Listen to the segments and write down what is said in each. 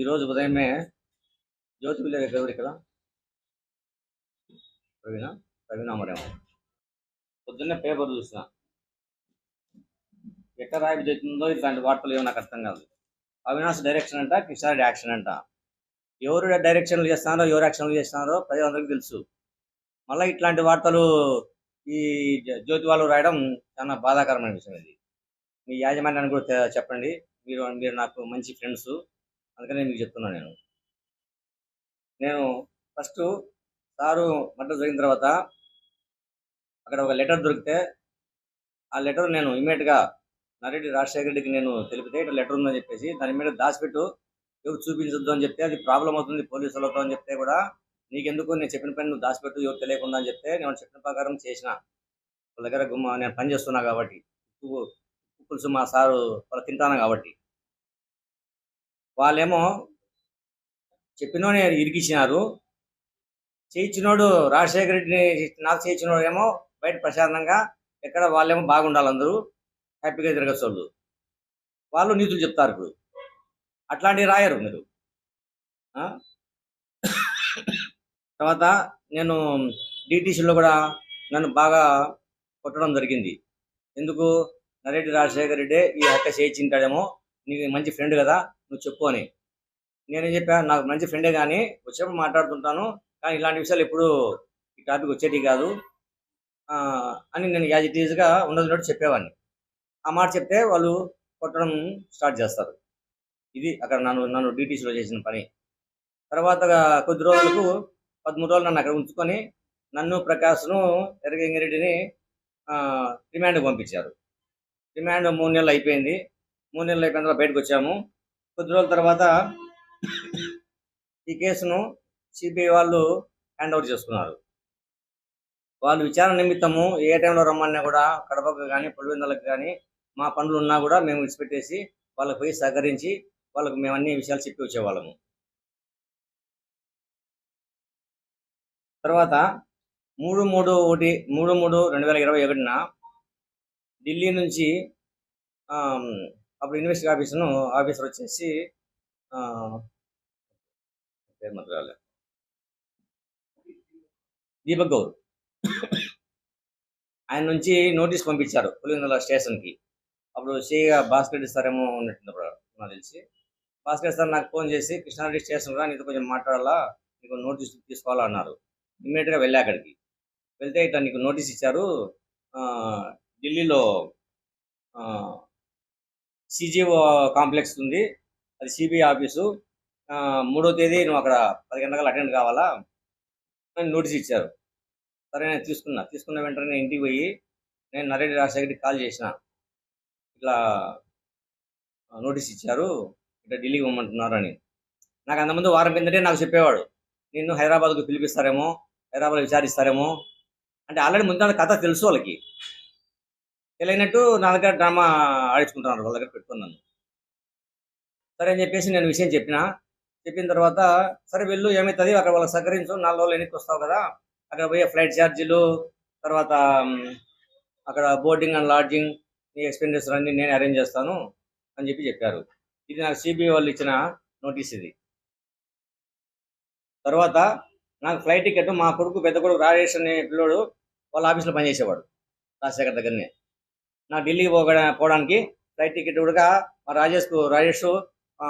ఈరోజు ఉదయమే జ్యోతి విలేజ్ ఎవరు ఇక్కడ ప్రవీణ ప్రవీణ మరేమో పొద్దున్నే పేపర్ చూసిన. ఎక్కడ రాయి జరుగుతుందో ఇట్లాంటి వార్తలు ఏమో నాకు అర్థం కాదు. అవినాష్ డైరెక్షన్ అంట కిషారెడ్డి యాక్షన్ అంట. ఎవరు డైరెక్షన్లు చేస్తున్నారో ఎవరు యాక్షన్లు చేస్తున్నారో ప్రజలందరికీ తెలుసు. మళ్ళీ ఇట్లాంటి వార్తలు ఈ జ్యోతి వాళ్ళు రాయడం చాలా బాధాకరమైన విషయం ఇది. మీ యాజమాన్యాన్ని కూడా చెప్పండి. మీరు మీరు నాకు మంచి ఫ్రెండ్స్ అందుకని మీకు చెప్తున్నాను నేను. నేను ఫస్ట్ సారు మర్డర్ జరిగిన తర్వాత అక్కడ ఒక లెటర్ దొరికితే ఆ లెటర్ నేను ఇమీడియట్గా నరెడ్డి రాజశేఖర రెడ్డికి నేను తెలిపితే ఇట్లా లెటర్ ఉందని చెప్పేసి దాని మీద దాచిపెట్టు. ఎవరు చూపించొద్దు అని చెప్తే అది ప్రాబ్లం అవుతుంది పోలీసులతో అని చెప్తే కూడా నీకెందుకు నేను చెప్పిన పని నువ్వు దాచిపెట్టు ఎవరు తెలియకుండా అని చెప్తే నేను చెప్పిన ప్రకారం చేసిన. వాళ్ళ దగ్గర గుమ్మ నేను పని చేస్తున్నా కాబట్టి. ఉప్పు ఉప్పు పులుసు మా సారు వాళ్ళు తింటాను కాబట్టి. వాళ్ళేమో చెప్పినోనే ఇరికిచ్చినారు. చేయించినోడు రాజశేఖర రెడ్డిని నాకు చేయించినోడు ఏమో బయట ప్రశాంతంగా ఎక్కడ వాళ్ళేమో బాగుండాలి అందరూ హ్యాపీగా తిరగచ్చు వాళ్ళు వాళ్ళు నీతులు చెప్తారు ఇప్పుడు. అట్లాంటివి రాయరు మీరు. తర్వాత నేను డిటిసిలో కూడా నన్ను బాగా కొట్టడం జరిగింది. ఎందుకు? నరేటి రాజశేఖర రెడ్డి ఈ హత్య చేయించింటాడేమో నీకు మంచి ఫ్రెండ్ కదా నువ్వు చెప్పు అని. నేనేం చెప్పాను నాకు మంచి ఫ్రెండే కానీ వచ్చేప్పుడు మాట్లాడుతుంటాను. కానీ ఇలాంటి విషయాలు ఎప్పుడు ఈ టాపిక్ వచ్చేటి కాదు. అని నేను యాజ్ ఇట్ ఈజ్గా ఉన్నది చెప్పేవాడిని. ఆ మాట చెప్తే వాళ్ళు కొట్టడం స్టార్ట్ చేస్తారు. ఇది అక్కడ నన్ను నన్ను డీటీసీలో చేసిన పని. తర్వాత కొద్ది రోజులకు పదమూడు రోజులు నన్ను అక్కడ ఉంచుకొని నన్ను ప్రకాష్ను ఎరగంగిరెడ్డిని రిమాండ్ పంపించారు. రిమాండ్ మూడు నెలలు అయిపోయింది. మూడు నెలలు అయిపోయిన తర్వాత బయటకు వచ్చాము. కొద్ది రోజుల తర్వాత ఈ కేసును సిబిఐ వాళ్ళు హ్యాండ్ ఓవర్ చేసుకున్నారు. వాళ్ళు విచారణ నిమిత్తము ఏ టైంలో రమ్మన్నా కూడా కడపకు కానీ పులివెందులకు కానీ మా పనులు ఉన్నా కూడా మేము విడిచిపెట్టేసి వాళ్ళకి పోయి సహకరించి వాళ్ళకు మేము అన్ని విషయాలు చెప్పి వచ్చేవాళ్ళము. తర్వాత మూడు మూడు ఒకటి మూడు మూడు రెండు వేల ఇరవై ఒకటిన ఢిల్లీ నుంచి అప్పుడు ఇన్వెస్టింగ్ ఆఫీసును ఆఫీసర్ వచ్చేసి పేరు మాత్రం రాలే. దీపక్ గౌర్ ఆయన నుంచి నోటీస్ పంపించారు పులివెందుల స్టేషన్కి. అప్పుడు సిగా భాస్కర్ రెడ్డి సార్ ఏమో ఉన్నట్టుంది అప్పుడు నాకు తెలిసి. భాస్కర్ సార్ నాకు ఫోన్ చేసి కృష్ణారెడ్డి స్టేషన్ రా నీతో కొంచెం మాట్లాడాలా? నీకు నోటీస్ తీసుకోవాలా? అన్నారు. ఇమ్మీడియట్గా వెళ్ళా అక్కడికి. వెళ్తే ఇట్లా నీకు నోటీస్ ఇచ్చారు. ఢిల్లీలో సిజిఓ కాంప్లెక్స్ ఉంది. అది సిబిఐ ఆఫీసు ఆ, మూడో తేదీ నువ్వు అక్కడ పది గంటలకు అటెండ్ కావాలా? అని నోటీస్ ఇచ్చారు. సరే నేను తీసుకున్నా. తీసుకున్న వెంటనే నేను ఇంటికి పోయి నేను నరేంద్ర రాజశేఖర్కి కాల్ చేసిన. ఇట్లా నోటీస్ ఇచ్చారు. ఇట్లా ఢిల్లీకి పోమంటున్నారు అని నాకు అంతకుముందు వారం కిందటే నాకు చెప్పేవాడు. నిన్ను హైదరాబాద్కు పిలిపిస్తారేమో హైదరాబాద్ విచారిస్తారేమో. అంటే ఆల్రెడీ ముందు కథ తెలుసు వాళ్ళకి. తెలియనట్టు నా దగ్గర డ్రామా ఆడించుకుంటున్నారు వాళ్ళ దగ్గర పెట్టుకున్నాను సరే అని చెప్పేసి నేను విషయం చెప్పిన. చెప్పిన తర్వాత సరే వెళ్ళు ఏమవుతుంది అక్కడ వాళ్ళకి సహకరించు నాలుగు రోజులు ఎన్నికి వస్తావు కదా? అక్కడ పోయే ఫ్లైట్ ఛార్జీలు తర్వాత అక్కడ బోర్డింగ్ అండ్ లాడ్జింగ్ నీ ఎక్స్పెండిచర్ అన్ని నేను అరేంజ్ చేస్తాను అని చెప్పి చెప్పారు. ఇది నాకు సిబిఐ వాళ్ళు ఇచ్చిన నోటీస్ ఇది. తర్వాత నాకు ఫ్లైట్ టికెట్ మా కొడుకు పెద్ద కొడుకు రాజేష్ అనే పిల్లోడు వాళ్ళ ఆఫీస్లో పనిచేసేవాడు రాజశేఖర్ దగ్గరనే. నాకు ఢిల్లీకి పోగా పోవడానికి ఫ్లైట్ టికెట్ కూడా మా రాజేష్కు రాజేష్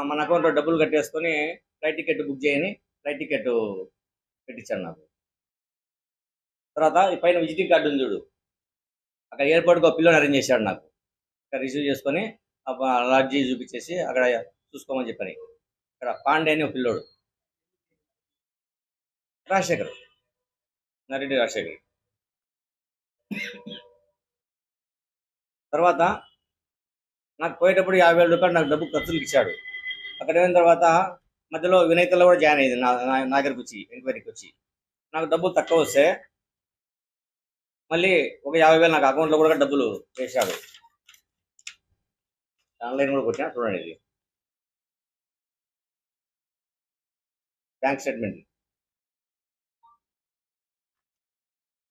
మన అకౌంట్లో డబ్బులు కట్టేసుకొని ఫ్లైట్ టికెట్ బుక్ చేయని ఫ్లైట్ టికెట్ పెట్టించాడు నాకు. తర్వాత ఈ పైన విజిటింగ్ కార్డు ఉంది చూడు. అక్కడ ఎయిర్పోర్ట్కి ఒక పిల్లని అరేంజ్ చేశాడు నాకు. అక్కడ రిసీవ్ చేసుకొని లాడ్జీ చూపించేసి అక్కడ చూసుకోమని చెప్పాను. ఇక్కడ పాండే అని ఒక పిల్లోడు. రాజశేఖర్. నరెడ్డి రాజశేఖర్. తర్వాత నాకు పోయేటప్పుడు యాభై వేల రూపాయలు నాకు డబ్బు ఖర్చులకు ఇచ్చాడు. అక్కడ అయిన తర్వాత మధ్యలో వినయతలో కూడా జాయిన్ అయ్యింది నా నా దగ్గరికి వచ్చి ఎంక్వైరీకి వచ్చి నాకు డబ్బులు తక్కువ వస్తే మళ్ళీ ఒక యాభై వేలు నాకు అకౌంట్లో కూడా డబ్బులు వేశాడు. ఆన్లైన్ కూడా కొట్టినా చూడండి ఇది. Bank statement.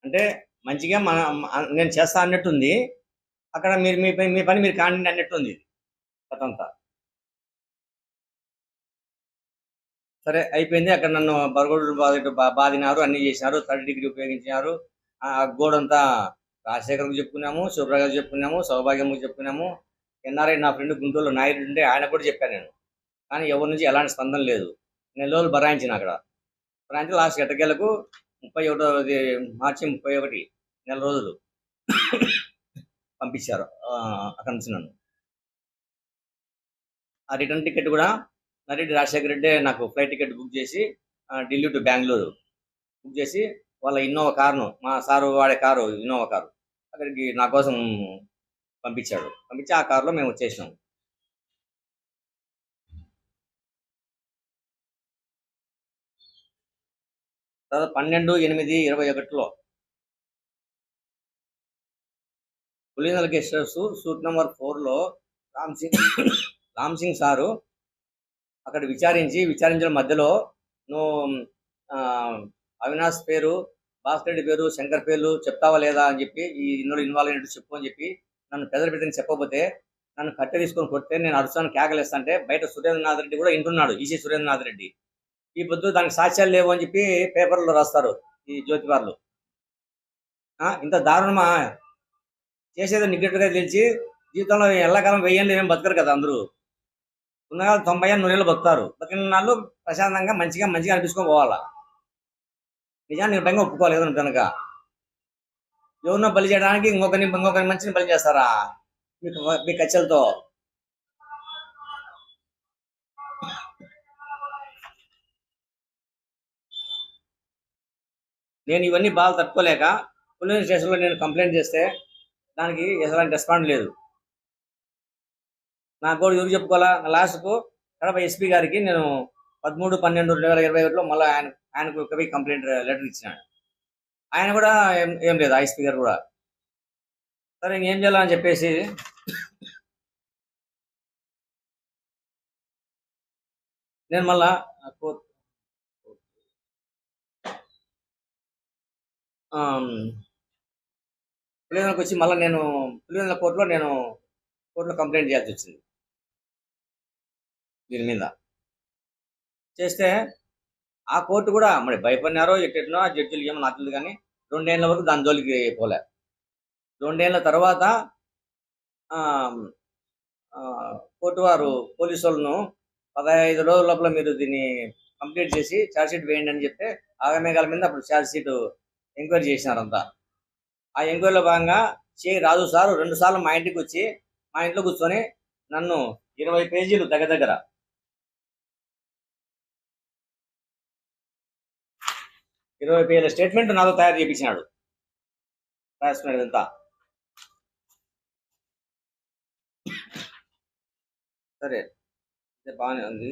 అంటే మంచిగా మన నేను చేస్తా అన్నట్టుంది. అక్కడ మీరు మీ పని మీ పని మీరు కాండి అన్నట్టుంది ఇది. కథ సరే అయిపోయింది. అక్కడ నన్ను బరగోడు బాధ బాధినారు అన్ని చేసినారు థర్డ్ డిగ్రీ ఉపయోగించినారు. ఆ గోడంతా రాజశేఖర్కు చెప్పుకున్నాము శుభ్రగారు చెప్పుకున్నాము సౌభాగ్యము చెప్పుకున్నాము. ఎన్ఆర్ఐ నా ఫ్రెండ్ గుంటూరులో నాయుడు ఉంటే ఆయన కూడా చెప్పాను నేను. కానీ ఎవరి నుంచి ఎలాంటి స్పందన లేదు. నెల రోజులు బరాయించిన అక్కడ. బరాయించి లాస్ట్ ఎట్టకేలకు ముప్పై ఒకటో మార్చి ముప్పై ఒకటి నెల రోజులు. పంపించారు. అక్కడ అక్కడి నుంచి నన్ను. ఆ రిటర్న్ టికెట్ కూడా నరెడ్డి రాజశేఖర రెడ్డి నాకు ఫ్లైట్ టికెట్ బుక్ చేసి ఢిల్లీ టు బెంగళూరు బుక్ చేసి వాళ్ళ ఇన్నోవా కారును మా సారు వాడే కారు ఇన్నోవా కారు అక్కడికి నా కోసం పంపించాడు. పంపించి ఆ కారులో మేము వచ్చేసినాం. తర్వాత పన్నెండు ఎనిమిది ఇరవై ఒకటిలో పులినల్ గెస్ట్ సూట్ నెంబర్ ఫోర్లో రామ్ సింగ్ రామ్ సింగ్ సారు అక్కడ విచారించి విచారించిన మధ్యలో నువ్వు ఆ, అవినాష్ పేరు భాస్కర్ రెడ్డి పేరు శంకర్ పేర్లు చెప్తావా లేదా? అని చెప్పి ఈ ఇందులో ఇన్వాల్వ్ అయినట్టు చెప్పు అని చెప్పి నన్ను పెద్దలు పెట్టని చెప్పకపోతే నన్ను కట్టె తీసుకొని కొడితే నేను అరుస్తాను కేకలేస్తాంటే బయట సురేంద్రనాథ్ రెడ్డి కూడా ఇంటున్నాడు ఈసీ సురేంద్రనాథ్ రెడ్డి. ఈ పొద్దు దానికి సాక్ష్యాలు లేవు అని చెప్పి పేపర్లో రాస్తారు ఈ జ్యోతివార్లు ఆ, ఇంత దారుణమా? చేసేది నిగ్గట్టుగా తెలిసి జీవితంలో ఎల్లకాలం వెయ్యండి ఏమేమి బతకరు కదా అందరూ. ఉన్నకాలం తొంభై ఏళ్ళు నూరేళ్ళు బతుకుతారు. బతికిన నాళ్ళు ప్రశాంతంగా మంచిగా మంచిగా అనిపించుకొని పోవాలా? నిజాన్ని భయంగా ఒప్పుకోలేదు కనుక. ఎవరినో బలి చేయడానికి ఇంకొకరిని ఇంకొకరి మంచిని బలి చేస్తారా? మీకు మీ కచ్చలతో. నేను ఇవన్నీ బాగా తట్టుకోలేక పోలీస్ స్టేషన్లో నేను కంప్లైంట్ చేస్తే దానికి ఎలాంటి రెస్పాండ్ లేదు. నా కూడా ఎవరు చెప్పుకోవాలా? నా లాస్ట్కు కడప ఎస్పీ గారికి నేను పదమూడు పన్నెండు రెండు వేల ఇరవై ఒకటిలో మళ్ళీ ఆయన ఆయనకు ఒక కంప్లైంట్ లెటర్ uh, ఇచ్చినాడు. ఆయన కూడా ఏం ఏం లేదు ఐఎస్పీ గారు కూడా. సరే ఇంకేం చేయాలని చెప్పేసి నేను మళ్ళా కోర్టు పులివెందులకు వచ్చి మళ్ళీ నేను పులివెందుల కోర్టులో నేను కోర్టులో కంప్లైంట్ చేయాల్సి వచ్చింది. దీని మీద చేస్తే ఆ కోర్టు కూడా మరి భయపడినారో ఎట్టెట్నో ఆ జడ్జిలు ఏమో నాకు తెలియదు కానీ రెండేళ్ళ వరకు దాని జోలికి పోలే. రెండేళ్ళ తర్వాత కోర్టు వారు పోలీసు వాళ్ళను పదహైదు రోజుల లోపల మీరు దీన్ని కంప్లీట్ చేసి ఛార్జ్ షీట్ వేయండి అని చెప్తే ఆగమేఘాల మీద అప్పుడు ఛార్జ్ షీట్ ఎంక్వైరీ చేసినారంతా. ఆ ఎంక్వైరీలో భాగంగా శ్రీ రాజు సార్ రెండు సార్లు మా ఇంటికి వచ్చి మా ఇంట్లో కూర్చొని నన్ను ఇరవై పేజీలు దగ్గర దగ్గర. ఇరవై పేజీల స్టేట్మెంట్ నాతో తయారు చేయించినాడు రాసుకున్నాడు ఇదంతా. సరే బాగానే ఉంది.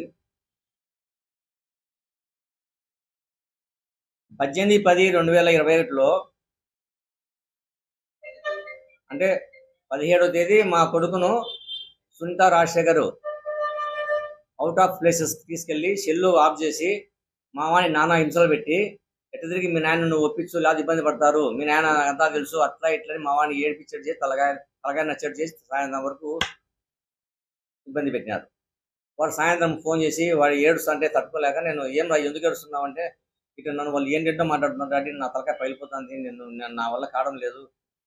పద్దెనిమిది పది రెండు వేల ఇరవై ఒకటిలో అంటే పదిహేడో తేదీ మా కొడుకును Sunitha Rajasekhar out of places తీసుకెళ్ళి షెల్లు ఆఫ్ చేసి మామని నాన్న నానా హింసలు పెట్టి ఎట్ట తిరిగి మీ నాయన నువ్వు ఒప్పించు లేదా ఇబ్బంది పడతారు మీ నాయన అంతా తెలుసు అట్లా ఇట్లని మా వాడిని ఏడిపించడు చేసి తలగా తలగా నచ్చడు చేసి సాయంత్రం వరకు ఇబ్బంది పెట్టినారు. వాడు సాయంత్రం ఫోన్ చేసి వాడు ఏడుస్తుంటే తట్టుకోలేక నేను ఏం రా ఎందుకు ఏడుస్తున్నావు? అంటే ఇటు నన్ను వాళ్ళు ఏంటంటే మాట్లాడుతున్నారు అంటే నా తలకాయ పగిలిపోతుంది నేను నా వల్ల కావడం లేదు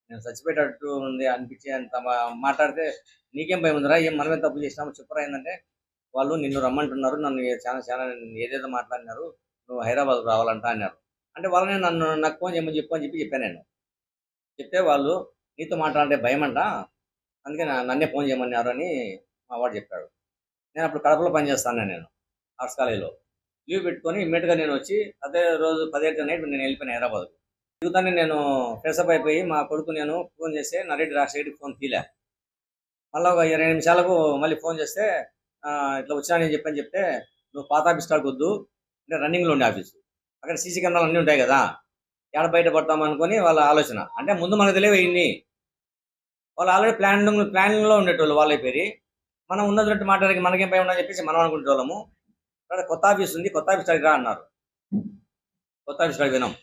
నేను చచ్చిపోయేటట్టు ఉంది అనిపించి అంత మాట్లాడితే నీకేం భయం ఉందిరా? ఏం మనమే తప్పు చేసినాము చెప్పరా ఏంటంటే వాళ్ళు నిన్ను రమ్మంటున్నారు నన్ను చాలా చాలా ఏదేదో మాట్లాడినారు నువ్వు హైదరాబాద్ రావాలంట అన్నారు. అంటే వాళ్ళని నన్ను నాకు ఫోన్ చేయమని చెప్పు అని చెప్పి చెప్పాను నేను. చెప్తే వాళ్ళు నీతో మాట్లాడే భయం అంట అందుకే నా- నన్నే ఫోన్ చేయమన్నారు అని మా వాడు చెప్పాడు. నేను అప్పుడు కడపలో పనిచేస్తాను నేను ఆర్ట్స్ కాలేజీలో. లీవ్ పెట్టుకొని ఇమ్మీడియట్గా నేను వచ్చి అదే రోజు పదిహేడు నైట్ నేను వెళ్ళిపోయాను హైదరాబాద్ దిగుతానే నేను ఫ్రెషప్ అయిపోయి మా కొడుకు నేను ఫోన్ చేస్తే నరేడి రాజశేఖర్కి ఫోన్ తీలే మళ్ళీ ఒక ఇరవై నిమిషాలకు మళ్ళీ ఫోన్ చేస్తే ఇట్లా వచ్చినా నేను చెప్పని చెప్తే నువ్వు పాత ఆఫీస్ కాడికి వద్దు అంటే రన్నింగ్లో ఉండే ఆఫీసు అక్కడ సీసీ కెమెరాలు అన్నీ ఉంటాయి కదా ఎక్కడ బయట పడతాం అనుకొని వాళ్ళ ఆలోచన. అంటే ముందు మనకు తెలియవు ఇన్ని. వాళ్ళు ఆల్రెడీ ప్లానింగ్ ప్లానింగ్లో ఉండేటోళ్ళు వాళ్ళ పేరు మనం ఉన్నటువంటి మాట్లాడికి మనకేం భయం ఉందని చెప్పేసి మనం అనుకునే వాళ్ళము ఇక్కడ కొత్త ఆఫీస్ ఉంది కొత్త ఆఫీస్ కాడికి రా అన్నారు. కొత్త ఆఫీస్ కాడికి వినాం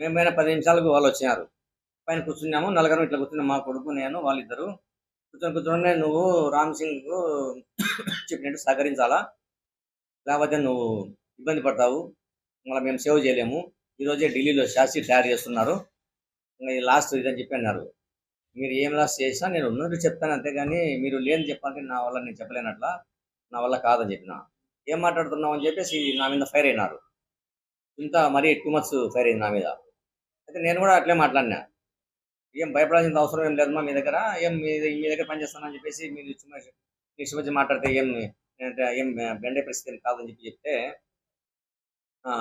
మేము పోయిన పది నిమిషాలకు వాళ్ళు వచ్చినారు. పైన కూర్చున్నాము నలుగురు ఇట్లా కూర్చున్నాం. మా కొడుకు నేను వాళ్ళిద్దరు. కూర్చొని కూర్చొని నువ్వు రామ్ సింగ్ చెప్పినట్టు సహకరించాలా? లేకపోతే నువ్వు ఇబ్బంది పడతావు. మళ్ళీ మేము సేవ్ చేయలేము. ఈరోజే ఢిల్లీలో శాస్త్రి తయారు చేస్తున్నారు. ఇంకా ఇది లాస్ట్ ఇదని చెప్పి అన్నారు. మీరు ఏం లాస్ట్ చేసినా నేను ఉన్నట్టు చెప్తాను. అంతేగాని మీరు లేని చెప్పాలంటే నా వల్ల నేను చెప్పలేనట్లా. నా వల్ల కాదని చెప్పిన. ఏం మాట్లాడుతున్నావు అని చెప్పేసి నా మీద ఫైర్ అయినారు. ఇంత మరీ టూ మచ్ ఫైర్ అయింది నా మీద. అయితే నేను కూడా అట్లే మాట్లాడినా. ఏం భయపడాల్సిన అవసరం ఏం లేదమ్మా మీ దగ్గర. ఏం మీ మీ దగ్గర పనిచేస్తానని చెప్పేసి మీరు ఇచ్చిన వచ్చి మాట్లాడితే ఏం ఏం బెండే పరిస్థితి ఏం కాదని చెప్పి చెప్తే ఆ,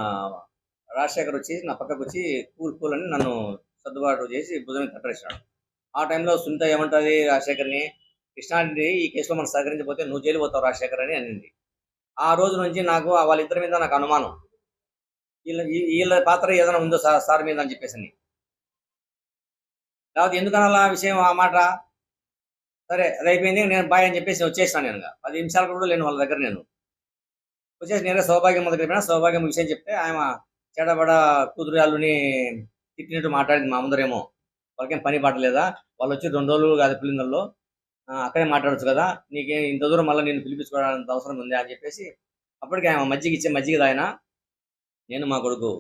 రాజశేఖర్ వచ్చి నా పక్కకు వచ్చి కూల్ కూల్ అని నన్ను సర్దుబాటు చేసి భుజం మీద ఆ టైంలో సునీత ఏమంటుంది రాజశేఖర్ని కృష్ణారెడ్డి ఈ కేసులో మనం సహకరించకపోతే నువ్వు జైలు పోతావు రాజశేఖర్ అని అనింది. ఆ రోజు నుంచి నాకు వాళ్ళిద్దరి మీద నాకు అనుమానం. వీళ్ళ వీళ్ళ పాత్ర ఏదైనా ఉందో సార్ సార్ మీద అని చెప్పేసి అని. లేకపోతే ఎందుకనాల ఆ విషయం ఆ మాట సరే అది అయిపోయింది నేను బాయ్ అని చెప్పేసి వచ్చేసాను నేను పది నిమిషాలు కూడా లేను వాళ్ళ దగ్గర నేను. వచ్చేసి నేనే సౌభాగ్యం దగ్గర పోయినా సౌభాగ్యం విషయం చెప్తే ఆమె చెడబడ కూతురు అల్లుని తిట్టినట్టు మాట్లాడింది మా ముందరేమో. వాళ్ళకేం పని పట్టలేదా వాళ్ళు వచ్చి రెండు రోజులు కాదు పిల్లల్లో. అక్కడే మాట్లాడచ్చు కదా? నీకేం ఇంత దూరం మళ్ళీ నేను పిలిపించుకోవడానికి అవసరం ఉంది అని చెప్పేసి అప్పటికి ఆమె మజ్జిగ ఇచ్చే మజ్జిగ ఆయన నేను మా కొడుకు.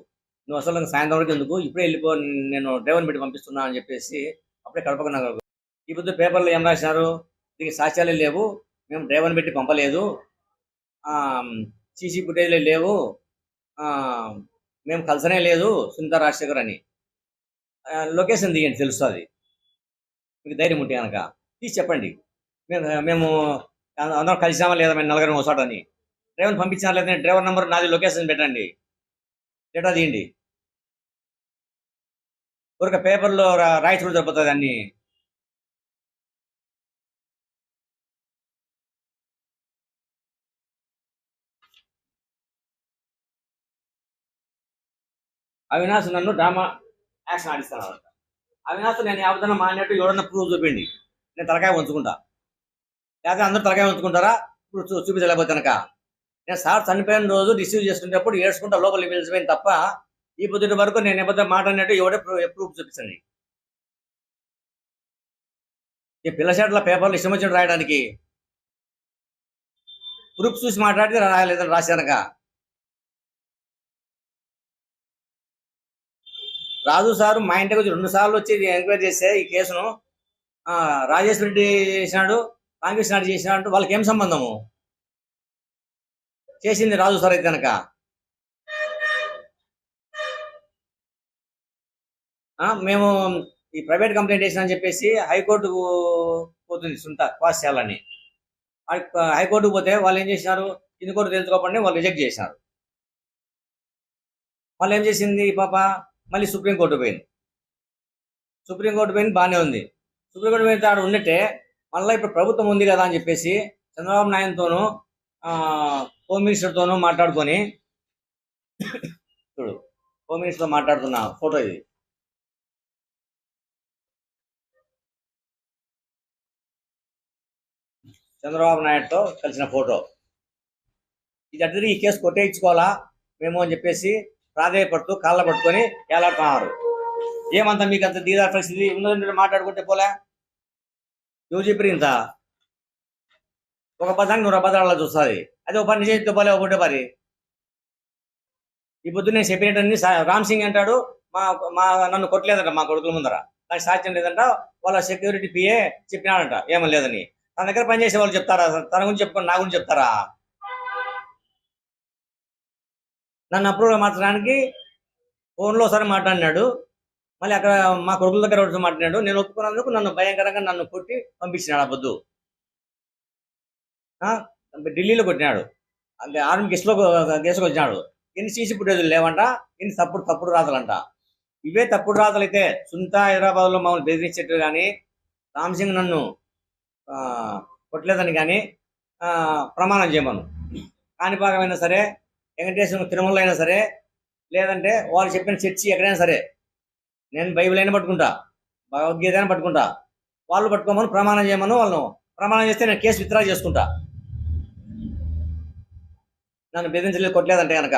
నువ్వు అసలు నాకు సాయంత్రం వరకు ఎందుకు? ఇప్పుడే వెళ్ళిపో నేను డ్రైవర్ని పెట్టి పంపిస్తున్నా అని చెప్పేసి అప్పుడే కడపకు నాకు ఈ పొద్దు పేపర్లో ఏం రాసినారు? దీనికి సాక్ష్యాలే లేవు. మేము డ్రైవర్ని పెట్టి పంపలేదు. సీసీ ఫుటేజ్లే లేవు. మేము కలిసనే లేదు సునీత రాజశేఖర్ అని. లొకేషన్ దిగండి తెలుస్తుంది. మీకు ధైర్యం ఉంటే కనుక తీసి చెప్పండి. మేము మేము అందరం కలిసామా లేదా మేము నలుగురం ఒకసాటని డ్రైవర్ని పంపించినా లేదా డ్రైవర్ నెంబర్ నాది లొకేషన్ పెట్టండి. డేటా తీయండి. ఊరిక పేపర్లో రా- రాయించుకుంటే సరిపోతుంది అన్ని. అవినాష్ నన్ను డ్రామా యాక్షన్ ఆడిస్తాను అనమాట అవినాష్ నేను యావదన్నా మానేట్టు ఎవడన్నా ప్రూఫ్ చూపిండి. నేను తలకాయ ఉంచుకుంటా లేకపోతే అందరూ తలకాయ ఉంచుకుంటారా ఇప్పుడు చూ చూపించలేకపోతే కనుక. నేను సార్ చనిపోయిన రోజు రిసీవ్ చేసుకునేటప్పుడు ఏడ్చుకుంటా లోపలికి వెళ్ళిపోయింది తప్ప ఈ పొద్దుటి వరకు నేను ఎప్పుడు మాట్లాడినట్టు ఎవడే ప్రూఫ్ చూపించండి. ఈ పిల్లషాట్ల పేపర్లు ఇష్టం వచ్చినట్టు రాయడానికి. ప్రూఫ్ చూసి మాట్లాడితే రాయలేదని రాశానక రాజు సారు మా ఇంటికి వచ్చి రెండు సార్లు వచ్చి ఎంక్వైరీ చేస్తే ఈ కేసును ఆ, రెడ్డి చేసినాడు కాంగ్రెస్ నాయుడు చేసినాడు వాళ్ళకి ఏం సంబంధము? చేసింది రాజు సార్ అయితే కనుక మేము ఈ ప్రైవేట్ కంప్లైంట్ చేసినా అని చెప్పేసి హైకోర్టుకు పోతుంది సుంత క్వాస్ చేయాలని హైకోర్టుకు పోతే వాళ్ళు ఏం చేసినారు? కింది కోర్టు తెలుసుకోకుండా వాళ్ళు రిజెక్ట్ చేసినారు. వాళ్ళు ఏం చేసింది పాప? మళ్ళీ సుప్రీంకోర్టు పోయింది. సుప్రీంకోర్టు పోయింది బాగానే ఉంది. సుప్రీంకోర్టు పోయిన తాడు ఉన్నట్టే మళ్ళీ ఇప్పుడు ప్రభుత్వం ఉంది కదా అని చెప్పేసి చంద్రబాబు నాయుడుతోనూ హోమ్ మినిస్టర్తోనూ మాట్లాడుకొని చూడు హోమ్ మినిస్టర్తో మాట్లాడుతున్న ఫోటో ఇది. చంద్రబాబు నాయుడుతో కలిసిన ఫోటో. ఇది అడ్డది ఈ కేసు కొట్టేయించుకోవాలా మేము అని చెప్పేసి ప్రాధాయపడుతూ కాళ్ళ పట్టుకొని ఏలాడుతున్నారు. ఏమంత మీకు అంత దీదా పరిస్థితి ఉన్నది మాట్లాడుకుంటే పోలే? నువ్వు చెప్పి ఇంత ఒక పదానికి నూరు అబద్ధాలు చూస్తుంది. అది ఒక పని చేస్తే పోలే ఒకటే పని. ఈ పొద్దు నేను చెప్పినట్టని రామ్ సింగ్ అంటాడు మా మా నన్ను కొట్టలేదంట మా కొడుకుల ముందర. దానికి సాధ్యం లేదంట వాళ్ళ సెక్యూరిటీ పిఏ చెప్పినాడంట ఏమో లేదని. తన దగ్గర పనిచేసే వాళ్ళు చెప్తారా? తన గురించి చెప్పుకొని నా గురించి చెప్తారా? నన్ను అప్రూవ్ మార్చడానికి ఫోన్లో ఒకసారి మాట్లాడినాడు. మళ్ళీ అక్కడ మా కొడుకుల దగ్గర ఒకటి మాట్లాడినాడు. నేను ఒప్పుకున్నందుకు నన్ను భయంకరంగా నన్ను కొట్టి పంపించినాడు ఆ పొద్దు ఢిల్లీలో కొట్టినాడు. అంటే ఆర్మీ కేసులో కేసుకు వచ్చినాడు ఎన్ని సీసీ ఫుటేజ్లు లేవంట ఎన్ని తప్పుడు తప్పుడు రాతలంట. ఇవే తప్పుడు రాతలు అయితే సుంత హైదరాబాద్లో మమ్మల్ని బెదిరించేట్టు కానీ రామ్ సింగ్ నన్ను ఆ, కొట్టలేదని కానీ ఆ, ప్రమాణం చేయమను. కాణిపాకమైనా సరే వెంకటేశ్వర తిరుమల అయినా సరే లేదంటే వాళ్ళు చెప్పిన చర్చి ఎక్కడైనా సరే నేను బైబిల్ అయినా పట్టుకుంటా భగవద్గీత అయినా పట్టుకుంటా వాళ్ళు పట్టుకోమని ప్రమాణం చేయమను వాళ్ళను. ప్రమాణం చేస్తే నేను కేసు విత్డ్రా చేసుకుంటా. నన్ను బెదిరించలేదు కొట్టలేదంటే కనుక